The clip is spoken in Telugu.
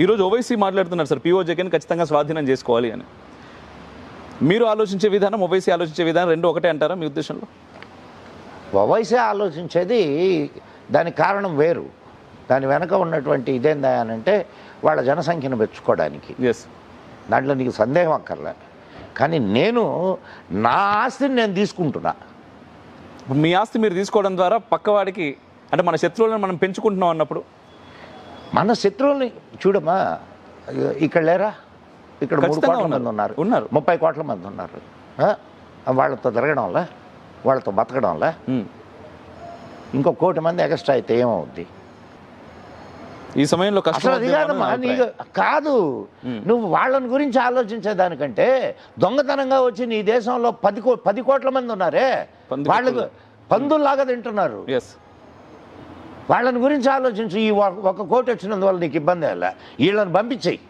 ఈరోజు ఓవైసీ మాట్లాడుతున్నారు సార్ పీఓజేకేని ఖచ్చితంగా స్వాధీనం చేసుకోవాలి అని. మీరు ఆలోచించే విధానం ఓవైసీ ఆలోచించే విధానం రెండు ఒకటే అంటారా మీ ఉద్దేశంలో? ఓవైసీ ఆలోచించేది దానికి కారణం వేరు. దాని వెనక ఉన్నటువంటి ఇదేందా అని అంటే వాళ్ళ జనసంఖ్యను పెంచుకోవడానికి ఎస్ దాంట్లో నీకు సందేహం అక్కర్లే. కానీ నేను నా ఆస్తిని నేను తీసుకుంటున్నా. మీ ఆస్తి మీరు తీసుకోవడం ద్వారా పక్కవాడికి అంటే మన శత్రువులను మనం పెంచుకుంటున్నాం అన్నప్పుడు? మన శత్రువుల్ని చూడమ్మా ఇక్కడ లేరా ఇక్కడ మూడు కోట్ల. మంది ఉన్నారు ఉన్నారు. ముప్పై కోట్ల మంది ఉన్నారు? వాళ్ళతో తిరగడంలా వాళ్ళతో బతకడంలా. ఇంకో కోటి మంది ఎక్స్ట్రా అయితే ఏమవుద్ది ఈ సమయంలో నీకు. కాదు నువ్వు వాళ్ళని గురించి ఆలోచించేదానికంటే దొంగతనంగా వచ్చి నీ దేశంలో పది కో పది కోట్ల మంది ఉన్నారే వాళ్ళకు. పందుల్లాగా తింటున్నారు. వాళ్ళని గురించి ఆలోచించు ఈ ఒక- ఒక కోటి వచ్చినందువల్ల నీకు ఇబ్బంది వెళ్ళ వీళ్ళని పంపించేయి.